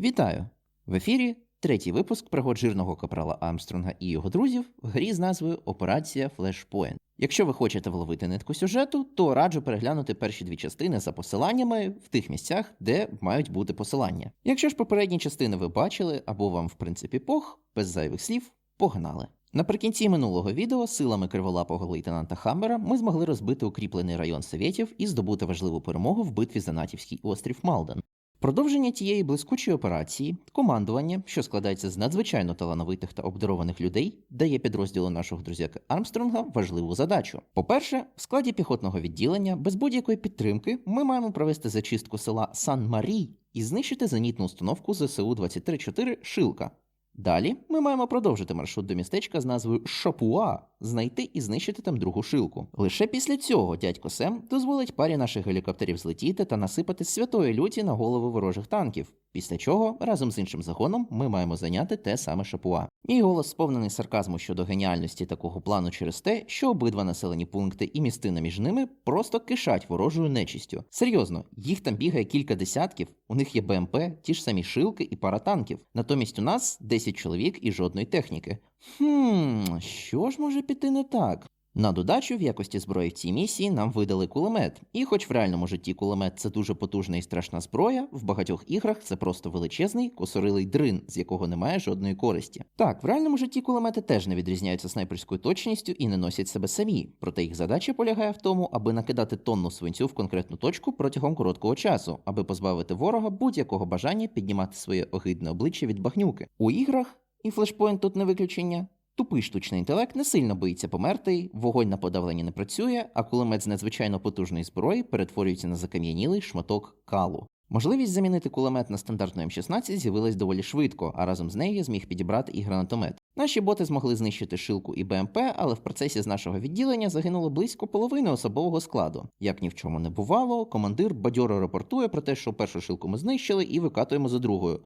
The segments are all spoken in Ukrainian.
Вітаю! В ефірі третій випуск пригод жирного капрала Армстронга і його друзів в грі з назвою Операція Flashpoint. Якщо ви хочете вловити нитку сюжету, то раджу переглянути перші дві частини за посиланнями в тих місцях, де мають бути посилання. Якщо ж попередні частини ви бачили або вам в принципі пох, без зайвих слів, погнали. Наприкінці минулого відео силами криволапого лейтенанта Хаммера ми змогли розбити укріплений район Совєтів і здобути важливу перемогу в битві за натівський острів Малден. Продовження тієї блискучої операції, командування, що складається з надзвичайно талановитих та обдарованих людей, дає підрозділу нашого друзяка Армстронга важливу задачу. По-перше, в складі піхотного відділення без будь-якої підтримки ми маємо провести зачистку села Сан Марій і знищити зенітну установку ЗСУ 234 Шилка. Далі ми маємо продовжити маршрут до містечка з назвою Шапуа, знайти і знищити там другу шилку. Лише після цього дядько Сем дозволить парі наших гелікоптерів злетіти та насипати святої люті на голови ворожих танків. Після чого разом з іншим загоном ми маємо зайняти те саме Шапуа. Мій голос сповнений сарказму щодо геніальності такого плану через те, що обидва населені пункти і містина між ними просто кишать ворожою нечистю. Серйозно, їх там бігає кілька десятків, у них є БМП, ті ж самі шилки і пара танків. Натомість у нас 10 чоловік і жодної техніки. Хм, що ж може піти не так? На додачу, в якості зброї в цій місії нам видали кулемет. І хоч в реальному житті кулемет це дуже потужна і страшна зброя, в багатьох іграх це просто величезний косорилий дрин, з якого немає жодної користі. Так, в реальному житті кулемети теж не відрізняються снайперською точністю і не носять себе самі, проте їх задача полягає в тому, аби накидати тонну свинцю в конкретну точку протягом короткого часу, аби позбавити ворога будь-якого бажання піднімати своє огидне обличчя від багнюки. У іграх, і флешпоінт тут не виключення. Тупий штучний інтелект не сильно боїться померти, вогонь на подавлення не працює, а кулемет з надзвичайно потужної зброї перетворюється на закам'янілий шматок калу. Можливість замінити кулемет на стандартну М16 з'явилась доволі швидко, а разом з нею я зміг підібрати і гранатомет. Наші боти змогли знищити шилку і БМП, але в процесі з нашого відділення загинуло близько половини особового складу. Як ні в чому не бувало, командир бадьоро рапортує про те, що першу шилку ми знищили і викатуємо за другою.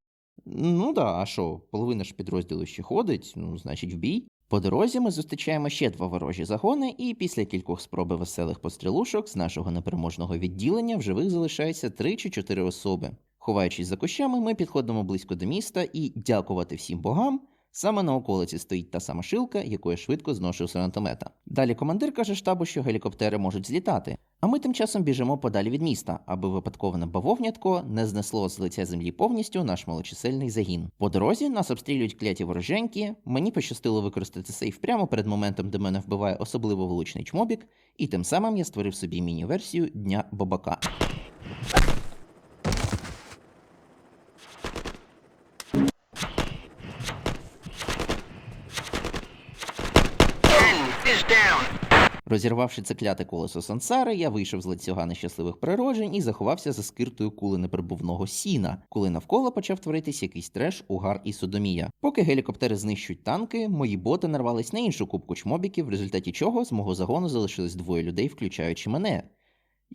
Ну да, а що, половина ж підрозділу ще ходить, ну, значить, в бій. По дорозі ми зустрічаємо ще два ворожі загони, і після кількох спроб веселих пострілушок з нашого непереможного відділення в живих залишається три чи чотири особи. Ховаючись за кущами, ми підходимо близько до міста і, дякувати всім богам, саме на околиці стоїть та сама шилка, яку я швидко зношу з гранатомета. Далі командир каже штабу, що гелікоптери можуть злітати. А ми тим часом біжимо подалі від міста, аби випадкове бавовнятко не знесло з лиця землі повністю наш малочисельний загін. По дорозі нас обстрілюють кляті вороженьки. Мені пощастило використати сейф прямо перед моментом, де мене вбиває особливо влучний чмобік, і тим самим я створив собі міні-версію Дня Бабака. is down. Розірвавши це кляте колесо сансари, я вийшов з ланцюга нещасливих природжень і заховався за скиртою кули неприбувного сіна, коли навколо почав творитись якийсь треш, угар і содомія. Поки гелікоптери знищують танки, мої боти нарвались на іншу кубку чмобіків, в результаті чого з мого загону залишилось двоє людей, включаючи мене.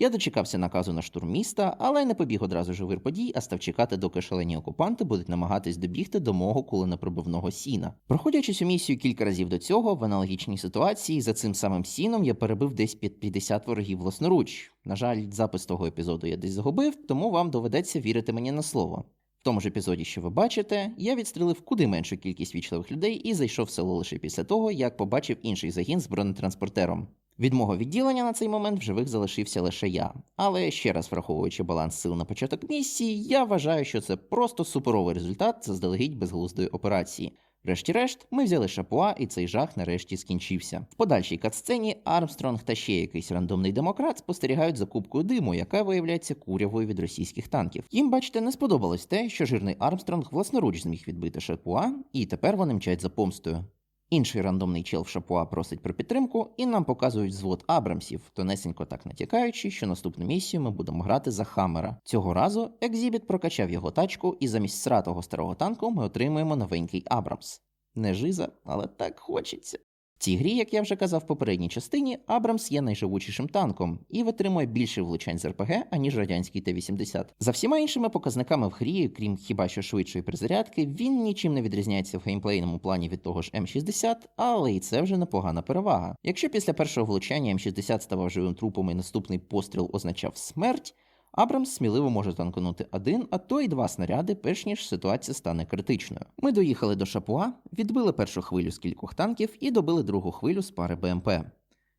Я дочекався наказу на штурм міста, але не побіг одразу ж у вир подій, а став чекати, доки шалені окупанти будуть намагатись добігти до мого куленепробивного сіна. Проходячи цю місію кілька разів до цього, в аналогічній ситуації за цим самим сіном я перебив десь під 50 ворогів власноруч. На жаль, запис того епізоду я десь загубив, тому вам доведеться вірити мені на слово. В тому ж епізоді, що ви бачите, я відстрілив куди меншу кількість вічливих людей і зайшов в село лише після того, як побачив інший загін з бронетранспортером. Від мого відділення на цей момент в живих залишився лише я. Але ще раз враховуючи баланс сил на початок місії, я вважаю, що це просто суперовий результат заздалегідь безглуздої операції. Врешті-решт, ми взяли шапуа, і цей жах нарешті скінчився. В подальшій катсцені Армстронг та ще якийсь рандомний демократ спостерігають за кубкою диму, яка виявляється курявою від російських танків. Їм, бачите, не сподобалось те, що жирний Армстронг власноруч зміг відбити шапуа, і тепер вони мчать за помстою. Інший рандомний чел в Шапуа просить про підтримку, і нам показують звод Абрамсів, тонесенько так натякаючи, що наступну місію ми будемо грати за Хаммера. Цього разу Екзібіт прокачав його тачку, і замість сратого старого танку ми отримуємо новенький Абрамс. Не жиза, але так хочеться. Цій грі, як я вже казав в попередній частині, Абрамс є найживучішим танком і витримує більше влучань з РПГ, аніж радянський Т-80. За всіма іншими показниками в грі, крім хіба що швидшої перезарядки, він нічим не відрізняється в геймплейному плані від того ж М60, але і це вже непогана перевага. Якщо після першого влучання М60 ставав живим трупом і наступний постріл означав смерть. Абрамс сміливо може танкнути один, а то й два снаряди, перш ніж ситуація стане критичною. Ми доїхали до Шапуа, відбили першу хвилю з кількох танків і добили другу хвилю з пари БМП.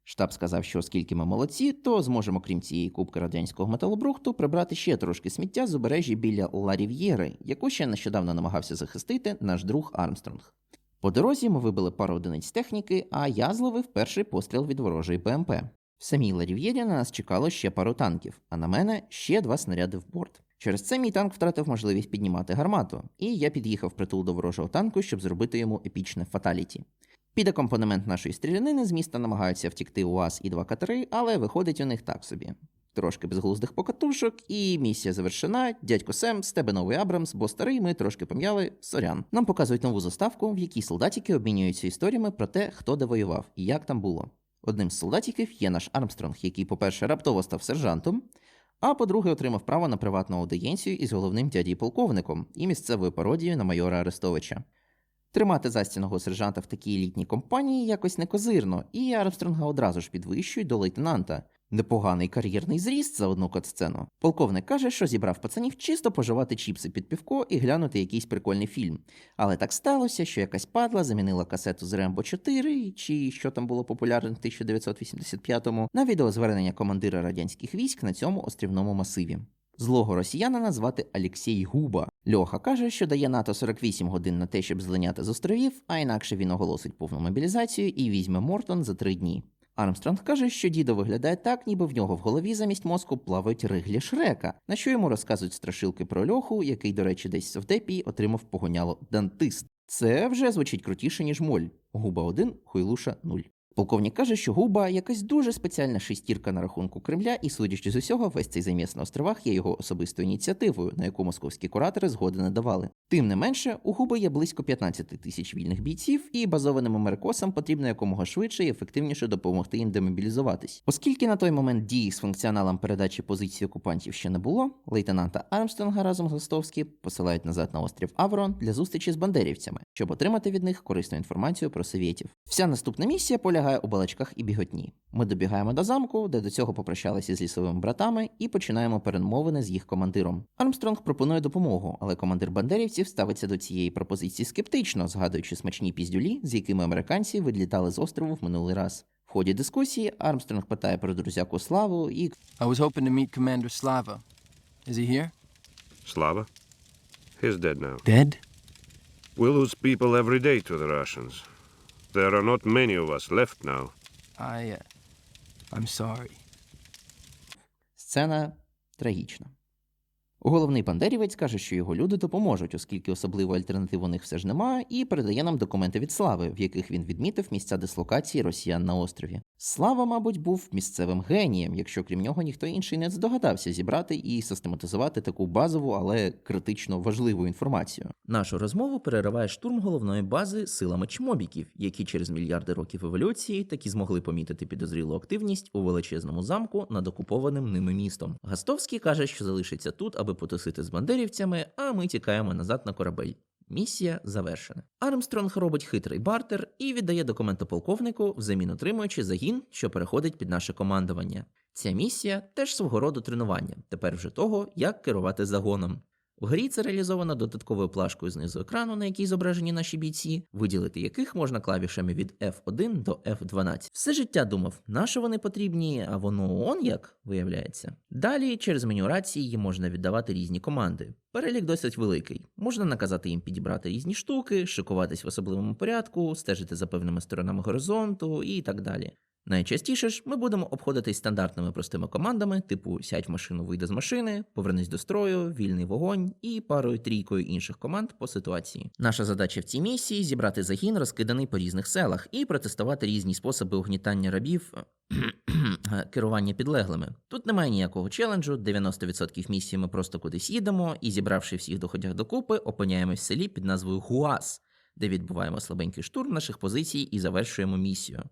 Штаб сказав, що оскільки ми молодці, то зможемо, крім цієї кубки радянського металобрухту, прибрати ще трошки сміття з узбережжя біля Ла Рів'єри, яку ще нещодавно намагався захистити наш друг Армстронг. По дорозі ми вибили пару одиниць техніки, а я зловив перший постріл від ворожої БМП. В самій Ла Рів'єрі на нас чекало ще пару танків, а на мене ще два снаряди в борт. Через це мій танк втратив можливість піднімати гармату, і я під'їхав притул до ворожого танку, щоб зробити йому епічне фаталіті. Під акомпанемент нашої стрілянини з міста намагаються втікти УАЗ і два катери, але виходить у них так собі. Трошки безглуздих покатушок, і місія завершена. Дядько Сем, з тебе новий Абрамс, бо старий ми трошки пом'яли. Сорян. Нам показують нову заставку, в якій солдатики обмінюються історіями про те, хто де воював і як там було. Одним з солдатів є наш Армстронг, який, по-перше, раптово став сержантом, а по-друге, отримав право на приватну аудиєнцію із головним дяді полковником і місцевою пародією на майора Арестовича. Тримати застіного сержанта в такій літній компанії якось не козирно, і Армстронга одразу ж підвищують до лейтенанта. Непоганий кар'єрний зріст за одну катсцену. Полковник каже, що зібрав пацанів чисто поживати чіпси під півко і глянути якийсь прикольний фільм. Але так сталося, що якась падла замінила касету з Рембо 4, чи що там було популярне в 1985-му, на відеозвернення командира радянських військ на цьому острівному масиві. Злого росіяна назвати Алексій Губа. Льоха каже, що дає НАТО 48 годин на те, щоб злиняти з островів, а інакше він оголосить повну мобілізацію і візьме Мортон за три дні. Армстронг каже, що дідо виглядає так, ніби в нього в голові замість мозку плавають риглі шрека, на що йому розказують страшилки про льоху, який, до речі, десь в Совдепі отримав погоняло дантист. Це вже звучить крутіше, ніж моль. Губа 1, хуйлуша 0. Полковник каже, що губа якась дуже спеціальна шестірка на рахунку Кремля, і, судячи з усього, весь цей заміс на островах є його особистою ініціативою, на яку московські куратори згоди не давали. Тим не менше, у губи є близько 15 тисяч вільних бійців, і базованим америкосам потрібно якомога швидше і ефективніше допомогти їм демобілізуватись. Оскільки на той момент дії з функціоналом передачі позицій окупантів ще не було, лейтенанта Армстронга разом з Гостовські посилають назад на острів Аврон для зустрічі з бандерівцями, щоб отримати від них корисну інформацію про совєтів. Вся наступна місія полягає у балачках і біготні. Ми добігаємо до замку, де до цього попрощалися з лісовими братами, і починаємо перемовини з їх командиром. Армстронг пропонує допомогу, але командир бандерівців ставиться до цієї пропозиції скептично, згадуючи смачні піздюлі, з якими американці відлітали з острову в минулий раз. В ході дискусії Армстронг питає про друзяку Славу і I was hoping to meet Commander Slava. Is he here? Slava? He's dead now. Dead? We lose people every day to the Russians. There are not many of us left now. I, uh, I'm sorry. Сцена трагічна. Головний бандерівець каже, що його люди допоможуть, оскільки особливої альтернатив у них все ж немає, і передає нам документи від слави, в яких він відмітив місця дислокації росіян на острові. Слава, мабуть, був місцевим генієм, якщо крім нього ніхто інший не здогадався зібрати і систематизувати таку базову, але критично важливу інформацію. Нашу розмову перериває штурм головної бази силами чмобіків, які через мільярди років еволюції таки змогли помітити підозрілу активність у величезному замку над окупованим ними містом. Гастовський каже, що залишиться тут, аби потусити з бандерівцями, а ми тікаємо назад на корабель. Місія завершена. Армстронг робить хитрий бартер і віддає документи полковнику, взамін отримуючи загін, що переходить під наше командування. Ця місія теж свого роду тренування, тепер вже того, як керувати загоном. В грі це реалізовано додатковою плашкою знизу екрану, на якій зображені наші бійці, виділити яких можна клавішами від F1 до F12. Все життя думав, на що вони потрібні, а воно он як виявляється. Далі через меню рації їм можна віддавати різні команди. Перелік досить великий. Можна наказати їм підібрати різні штуки, шикуватись в особливому порядку, стежити за певними сторонами горизонту і так далі. Найчастіше ж ми будемо обходитись стандартними простими командами, типу сядь в машину, вийди з машини, повернись до строю, вільний вогонь і парою трійкою інших команд по ситуації. Наша задача в цій місії зібрати загін, розкиданий по різних селах, і протестувати різні способи угнітання рабів. Керування підлеглими. Тут немає ніякого челенджу, 90% місії ми просто кудись їдемо і, зібравши всіх доходях докупи, опиняємось в селі під назвою Гуас, де відбуваємо слабенький штурм наших позицій і завершуємо місію.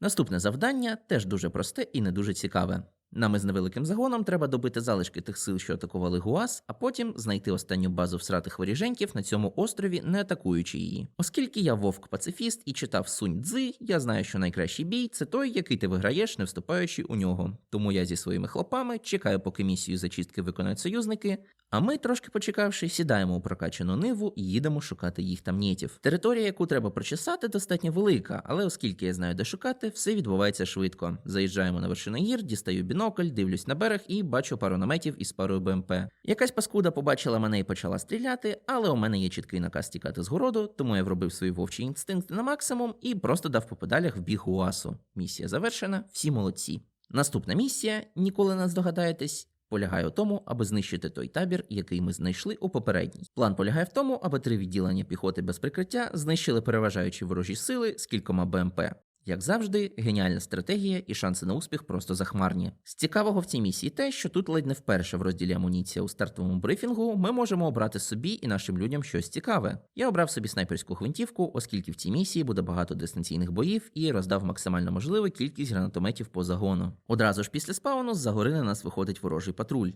Наступне завдання теж дуже просте і не дуже цікаве. Нам із невеликим загоном треба добити залишки тих сил, що атакували Гуас, а потім знайти останню базу всратих воріженьків на цьому острові, не атакуючи її. Оскільки я вовк-пацифіст і читав Сунь Цзи, я знаю, що найкращий бій це той, який ти виграєш, не вступаючи у нього. Тому я зі своїми хлопами чекаю, поки місію зачистки виконають союзники. А ми, трошки почекавши, сідаємо у прокачану ниву і їдемо шукати їх там нєтів. Територія, яку треба прочесати, достатньо велика, але оскільки я знаю, де шукати, все відбувається швидко. Заїжджаємо на вершину гір, дістаю бінокль, дивлюсь на берег і бачу пару наметів із парою БМП. Якась паскуда побачила мене і почала стріляти, але у мене є чіткий наказ тікати з городу, тому я вробив свої вовчі інстинкти на максимум і просто дав по педалях в біг УАСу. Місія завершена, всі молодці. Наступна місія, ніколи не здогадаєтесь, полягає у тому, аби знищити той табір, який ми знайшли у попередній. План полягає в тому, аби три відділення піхоти без прикриття знищили переважаючі ворожі сили з кількома БМП. Як завжди, геніальна стратегія і шанси на успіх просто захмарні. З цікавого в цій місії те, що тут ледь не вперше в розділі амуніція у стартовому брифінгу ми можемо обрати собі і нашим людям щось цікаве. Я обрав собі снайперську гвинтівку, оскільки в цій місії буде багато дистанційних боїв і роздав максимально можливу кількість гранатометів по загону. Одразу ж після спауну з-за гори на нас виходить ворожий патруль.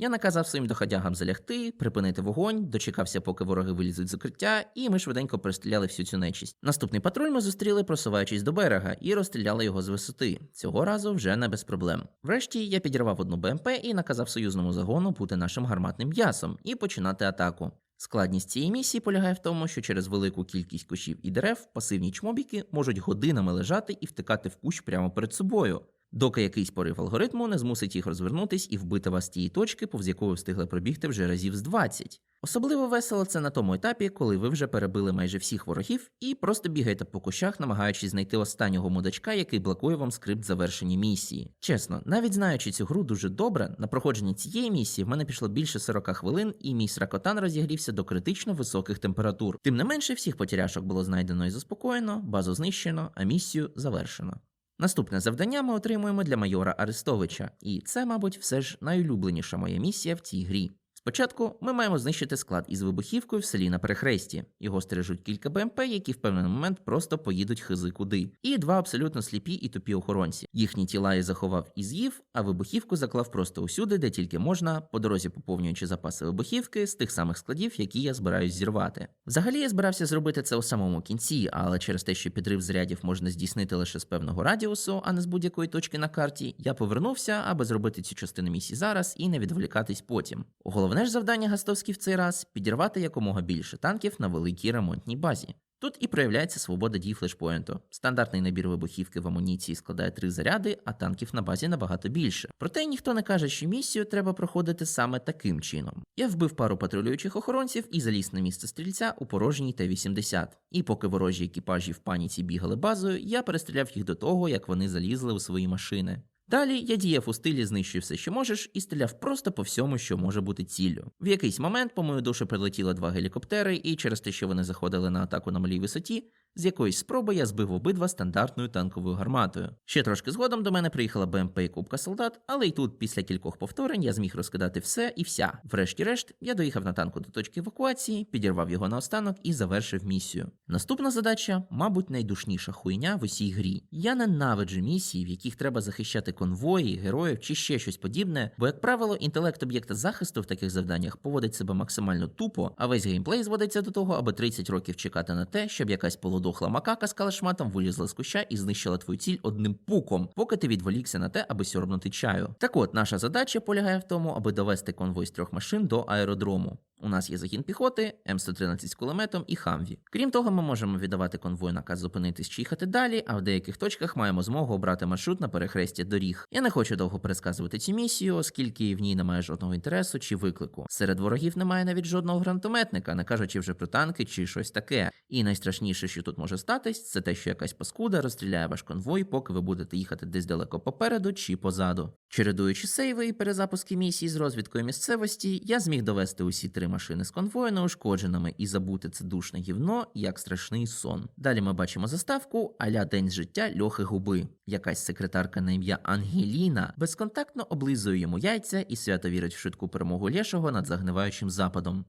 Я наказав своїм доходягам залягти, припинити вогонь, дочекався, поки вороги вилізуть з укриття, і ми швиденько перестріляли всю цю нечість. Наступний патруль ми зустріли, просуваючись до берега, і розстріляли його з висоти. Цього разу вже не без проблем. Врешті я підірвав одну БМП і наказав союзному загону бути нашим гарматним м'ясом і починати атаку. Складність цієї місії полягає в тому, що через велику кількість кущів і дерев пасивні чмобіки можуть годинами лежати і втикати в кущ прямо перед собою, доки якийсь порив алгоритму не змусить їх розвернутись і вбити вас з тієї точки, повз ви встигли пробігти вже разів з 20. Особливо весело це на тому етапі, коли ви вже перебили майже всіх ворогів і просто бігаєте по кущах, намагаючись знайти останнього мудачка, який блокує вам скрипт завершення місії. Чесно, навіть знаючи цю гру дуже добре, на проходженні цієї місії в мене пішло більше 40 хвилин, і мій сракотан розігрівся до критично високих температур. Тим не менше, всіх потеряшок було знайдено і заспокоєно, базу знищено, а місію завершено. Наступне завдання ми отримуємо для майора Арестовича, і це, мабуть, все ж найулюбленіша моя місія в цій грі. Спочатку ми маємо знищити склад із вибухівкою в селі на перехресті. Його стережуть кілька БМП, які в певний момент просто поїдуть хизи куди. І два абсолютно сліпі і тупі охоронці. Їхні тіла я заховав і з'їв, а вибухівку заклав просто усюди, де тільки можна, по дорозі поповнюючи запаси вибухівки з тих самих складів, які я збираюсь зірвати. Взагалі я збирався зробити це у самому кінці, але через те, що підрив зарядів можна здійснити лише з певного радіусу, а не з будь-якої точки на карті, я повернувся, аби зробити цю частину місії зараз і не відволікатись потім. Головне ж завдання Гастовський в цей раз підірвати якомога більше танків на великій ремонтній базі. Тут і проявляється свобода дій флешпоінту. Стандартний набір вибухівки в амуніції складає три заряди, а танків на базі набагато більше. Проте ніхто не каже, що місію треба проходити саме таким чином. Я вбив пару патрулюючих охоронців і заліз на місце стрільця у порожній Т-80. І поки ворожі екіпажі в паніці бігали базою, я перестріляв їх до того, як вони залізли у свої машини. Далі я діяв у стилі знищуй все, що можеш, і стріляв просто по всьому, що може бути ціллю. В якийсь момент по мою душу прилетіло два гелікоптери, і через те, що вони заходили на атаку на малій висоті, з якоїсь спроби я збив обидва стандартною танковою гарматою. Ще трошки згодом до мене приїхала БМП і кубка солдат, але й тут, після кількох повторень, я зміг розкидати все і вся. Врешті-решт, я доїхав на танку до точки евакуації, підірвав його наостанок і завершив місію. Наступна задача, мабуть, найдушніша хуйня в усій грі. Я ненавиджу місії, в яких треба захищати конвої, героїв чи ще щось подібне, бо, як правило, інтелект об'єкта захисту в таких завданнях поводить себе максимально тупо, а весь геймплей зводиться до того, аби 30 років чекати на те, щоб якась полудохла макака з калашматом вилізла з куща і знищила твою ціль одним пуком, поки ти відволікся на те, аби сьорбнути чаю. Так от, наша задача полягає в тому, аби довести конвой з трьох машин до аеродрому. У нас є загін піхоти, М113 з кулеметом і Хамві. Крім того, ми можемо віддавати конвою наказ зупинитись чи їхати далі, а в деяких точках маємо змогу обрати маршрут на перехресті доріг. Я не хочу довго пересказувати цю місію, оскільки в ній немає жодного інтересу чи виклику. Серед ворогів немає навіть жодного гранатометника, не кажучи вже про танки чи щось таке. І найстрашніше, що тут може статись, це те, що якась паскуда розстріляє ваш конвой, поки ви будете їхати десь далеко попереду чи позаду. Чередуючи сейви і перезапуски місій з розвідкою місцевості, я зміг довести усі три машини з конвою неушкодженими і забути це душне гівно як страшний сон. Далі ми бачимо заставку аля день життя Льохи Губи. Якась секретарка на ім'я Ангеліна безконтактно облизує йому яйця і свято вірить в швидку перемогу Лєшого над загниваючим западом.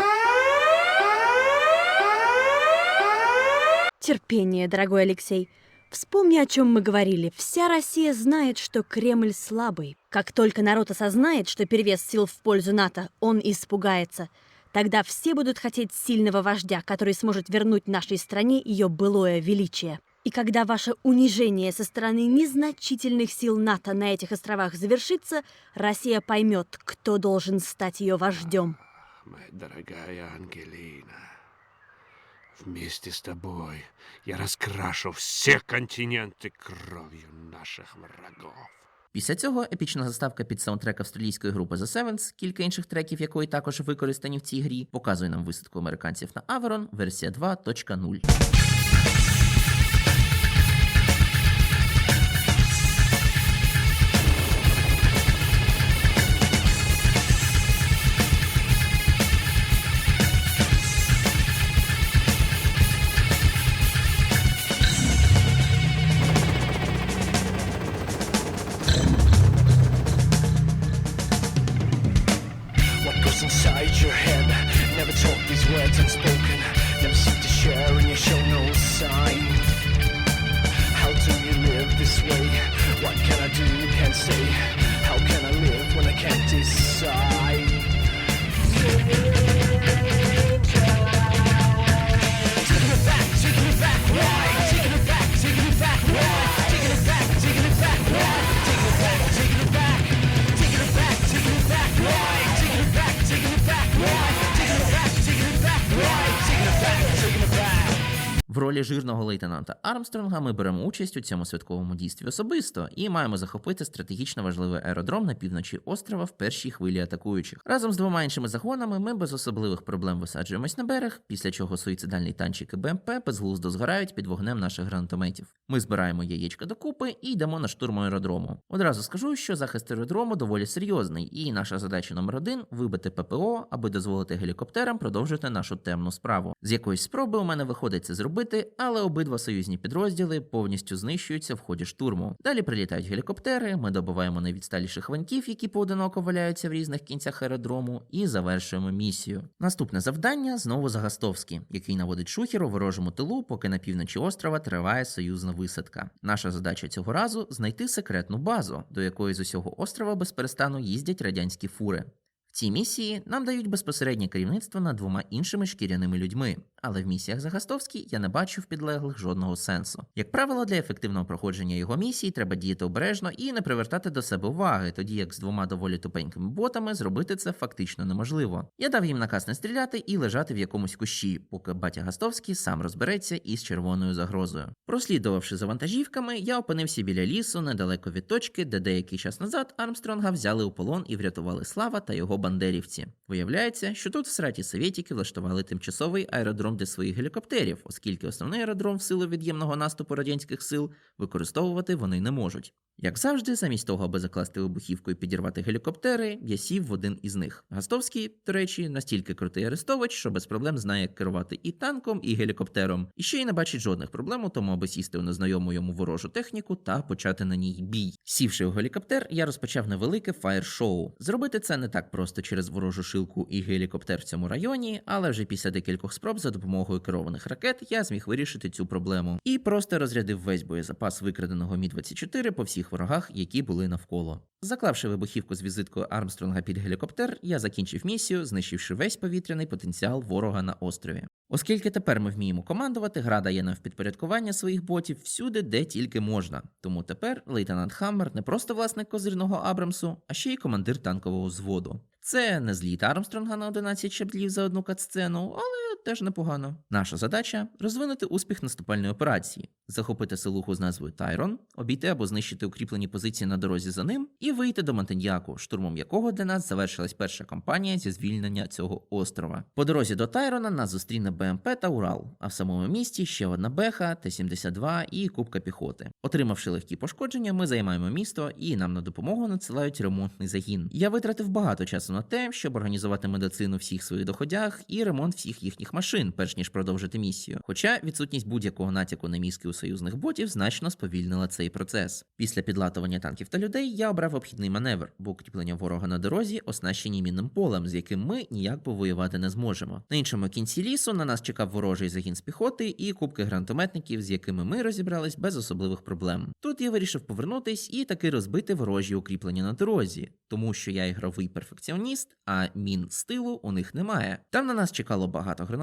Терпение, дорогой Алексей. Вспомни, о чем мы говорили. Вся Россия знает, что Кремль слабый. Как только народ осознает, что перевес сил в пользу НАТО, он испугается. Тогда все будут хотеть сильного вождя, который сможет вернуть нашей стране ее былое величие. И когда ваше унижение со стороны незначительных сил НАТО на этих островах завершится, Россия поймет, кто должен стать ее вождем. Моя дорогая Ангелина, вместе с тобой я раскрашу все континенты кровью наших врагов. Після цього епічна заставка під саундтрек австралійської групи The Sevens, кілька інших треків якої також використані в цій грі, показує нам висадку американців на Аверон, версія 2.0. ролі жирного лейтенанта Армстронга ми беремо участь у цьому святковому дійстві особисто і маємо захопити стратегічно важливий аеродром на півночі острова в першій хвилі атакуючих. Разом з двома іншими загонами ми без особливих проблем висаджуємось на берег, після чого суїцидальний танчик БМП безглуздо згорають під вогнем наших гранатометів. Ми збираємо яєчка докупи і йдемо на штурм аеродрому. Одразу скажу, що захист аеродрому доволі серйозний, і наша задача номер один вибити ППО, аби дозволити гелікоптерам продовжити нашу темну справу. З якоїсь спроби у мене виходить це зробити, але обидва союзні підрозділи повністю знищуються в ході штурму. Далі прилітають гелікоптери, ми добиваємо найвідсталіших ваньків, які поодиноко валяються в різних кінцях аеродрому, і завершуємо місію. Наступне завдання знову Загастовський, який наводить шухер у ворожому тилу, поки на півночі острова триває союзна висадка. Наша задача цього разу знайти секретну базу, до якої з усього острова безперестану їздять радянські фури. В цій місії нам дають безпосереднє керівництво над двома іншими шкіряними людьми, але в місіях Загастовський я не бачу в підлеглих жодного сенсу. Як правило, для ефективного проходження його місії треба діяти обережно і не привертати до себе уваги, тоді як з двома доволі тупенькими ботами зробити це фактично неможливо. Я дав їм наказ не стріляти і лежати в якомусь кущі, поки батя Гастовський сам розбереться із червоною загрозою. Прослідувавши за вантажівками, я опинився біля лісу недалеко від точки, де деякий час назад Армстронга взяли у полон і врятували Слава та його бандерівці. Виявляється, що тут в сраті совєтіки влаштували тимчасовий аеродром для своїх гелікоптерів, оскільки основний аеродром в силу від'ємного наступу радянських сил використовувати вони не можуть. Як завжди, замість того, аби закласти вибухівку і підірвати гелікоптери, я сів в один із них. Гастовський, до речі, настільки крутий арестовач, що без проблем знає, як керувати і танком, і гелікоптером, і ще й не бачить жодних проблем у тому, аби сісти у незнайому йому ворожу техніку та почати на ній бій. Сівши у гелікоптер, я розпочав невелике фаєр-шоу. Зробити це не так просто через ворожу шилку і гелікоптер в цьому районі, але вже після декількох спроб за допомогою керованих ракет я зміг вирішити цю проблему і просто розрядив весь боєзапас викраденого Мі 24 по всіх ворогах, які були навколо. Заклавши вибухівку з візиткою Армстронга під гелікоптер, я закінчив місію, знищивши весь повітряний потенціал ворога на острові. Оскільки тепер ми вміємо командувати, гра дає нам в підпорядкування своїх ботів всюди, де тільки можна. Тому тепер лейтенант Хаммер не просто власник козирного Абрамсу, а ще й командир танкового взводу. Це не зліт Армстронга на 11 щаблів за одну катсцену, але теж непогано. Наша задача розвинути успіх наступальної операції, захопити селуху з назвою Тайрон, обійти або знищити укріплені позиції на дорозі за ним і вийти до Монтаньяку, штурмом якого для нас завершилась перша кампанія зі звільнення цього острова. По дорозі до Тайрона нас зустріне БМП та Урал, а в самому місті ще одна Беха, Т-72 і Кубка піхоти. Отримавши легкі пошкодження, ми займаємо місто і нам на допомогу надсилають ремонтний загін. Я витратив багато часу на те, щоб організувати медицину всіх своїх доходях і ремонт всіх їхніх своїх машин, перш ніж продовжити місію. Хоча відсутність будь-якого натяку на мізки у союзних ботів значно сповільнила цей процес. Після підлатування танків та людей я обрав обхідний маневр, бо укріплення ворога на дорозі оснащені мінним полем, з яким ми ніяк повоювати не зможемо. На іншому кінці лісу на нас чекав ворожий загін з піхоти і кубки гранатометників, з якими ми розібрались без особливих проблем. Тут я вирішив повернутись і таки розбити ворожі укріплення на дорозі, тому що я ігровий перфекціоніст, а мін стилу у них немає. Там на нас чекало багато гранатометників,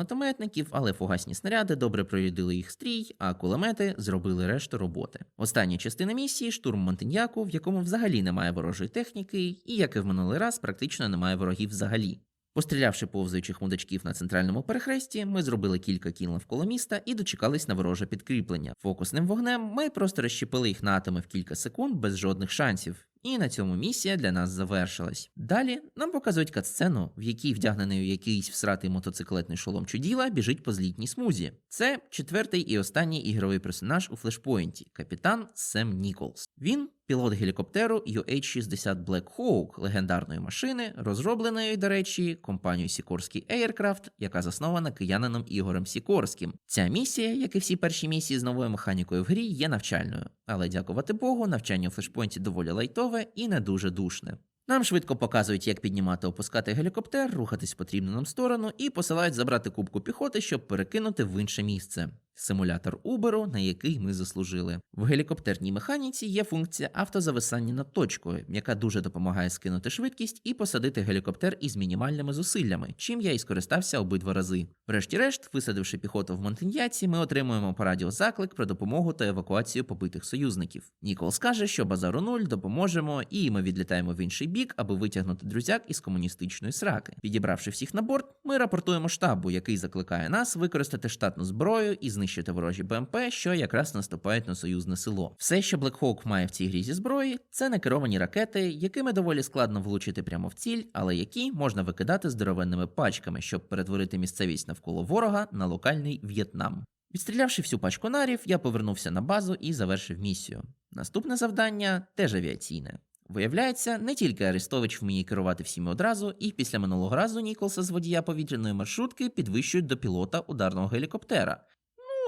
але фугасні снаряди добре проїдили їх стрій, а кулемети зробили решту роботи. Остання частина місії штурм Монтеньяку, в якому взагалі немає ворожої техніки, і як і в минулий раз, практично немає ворогів взагалі. Пострілявши повзаючих мудачків на центральному перехресті, ми зробили кілька кіл навколо міста і дочекались на вороже підкріплення. Фокусним вогнем ми просто розщепили їх на атоми в кілька секунд без жодних шансів. І на цьому місія для нас завершилась. Далі нам показують катсцену, в якій вдягнений у якийсь всратий мотоциклетний шолом чуділа біжить по злітній смузі. Це четвертий і останній ігровий персонаж у флешпойнті капітан Сем Ніколс. Він пілот гелікоптеру UH-60 Black Hawk, легендарної машини, розробленої, до речі, компанією Sikorsky Aircraft, яка заснована киянином Ігорем Сікорським. Ця місія, як і всі перші місії з новою механікою в грі, є навчальною. Але дякувати Богу, навчання у флешпойнті доволі лайтове і не дуже душне. Нам швидко показують, як піднімати опускати гелікоптер, рухатись в потрібну нам сторону і посилають забрати кубку піхоти, щоб перекинути в інше місце. Симулятор Уберу, на який ми заслужили. В гелікоптерній механіці є функція автозависання над точкою, яка дуже допомагає скинути швидкість і посадити гелікоптер із мінімальними зусиллями, чим я і скористався обидва рази. Врешті-решт, висадивши піхоту в Монтеньяці, ми отримуємо по радіо заклик про допомогу та евакуацію побитих союзників. Нікол скаже, що базару нуль допоможемо, і ми відлітаємо в інший бік, аби витягнути друзяк із комуністичної сраки. Підібравши всіх на борт, ми рапортуємо штабу, який закликає нас використати штатну зброю і знищити ворожі БМП, що якраз наступають на союзне село. Все, що Hawk має в цій грі зі зброї, це некеровані ракети, якими доволі складно влучити прямо в ціль, але які можна викидати здоровенними пачками, щоб перетворити місцевість навколо ворога на локальний В'єтнам. Відстрілявши всю пачку нарів, я повернувся на базу і завершив місію. Наступне завдання теж авіаційне. Виявляється, не тільки Арестович вміє керувати всіми одразу, і після минулого разу Ніколса з водія повітряної маршрутки підвищують до пілота ударного гелікоптера.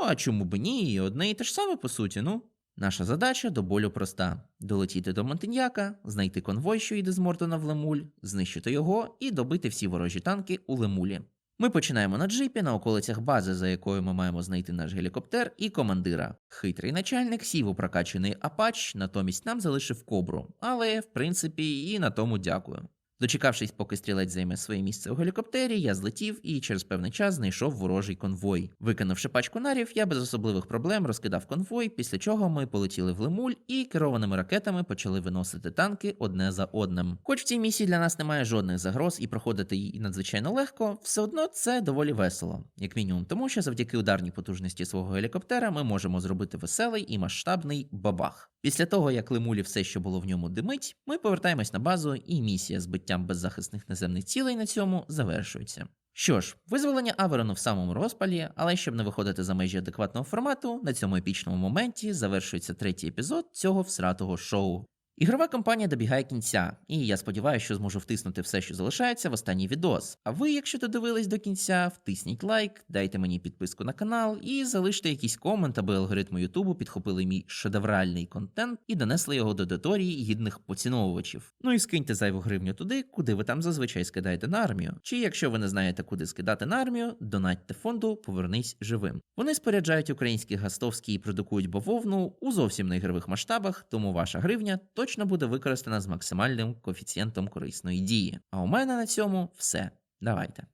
Ну, а чому б ні, і одне і те ж саме по суті, ну. Наша задача до болю проста: долетіти до Монтеньяка, знайти конвой, що йде з Мортона в Лемуль, знищити його і добити всі ворожі танки у Лемулі. Ми починаємо на джипі на околицях бази, за якою ми маємо знайти наш гелікоптер і командира. Хитрий начальник сів у прокачаний Апач, натомість нам залишив кобру, але в принципі і на тому дякую. Дочекавшись, поки стрілець займе своє місце у гелікоптері, я злетів і через певний час знайшов ворожий конвой. Викинувши пачку нарів, я без особливих проблем розкидав конвой, після чого ми полетіли в Лемуль і керованими ракетами почали виносити танки одне за одним. Хоч в цій місії для нас немає жодних загроз і проходити її надзвичайно легко, все одно це доволі весело, як мінімум, тому що завдяки ударній потужності свого гелікоптера ми можемо зробити веселий і масштабний бабах. Після того, як Лемулі все, що було в ньому, димить, ми повертаємось на базу, і місія з биттям беззахисних наземних цілей на цьому завершується. Що ж, визволення Аверону в самому розпалі, але щоб не виходити за межі адекватного формату, на цьому епічному моменті завершується третій епізод цього всратого шоу. Ігрова кампанія добігає кінця, і я сподіваюся, що зможу втиснути все, що залишається в останній відос. А ви, якщо додивились до кінця, втисніть лайк, дайте мені підписку на канал і залиште якийсь комент, аби алгоритми Ютубу підхопили мій шедевральний контент і донесли його до аудиторії гідних поціновувачів. Ну і скиньте зайву гривню туди, куди ви там зазвичай скидаєте на армію. Чи якщо ви не знаєте, куди скидати на армію, донатьте фонду Повернись живим. Вони споряджають українські гастовські і продукують бавовну у зовсім не ігрових масштабах, тому ваша гривня точно буде використана з максимальним коефіцієнтом корисної дії. А у мене на цьому все. Давайте.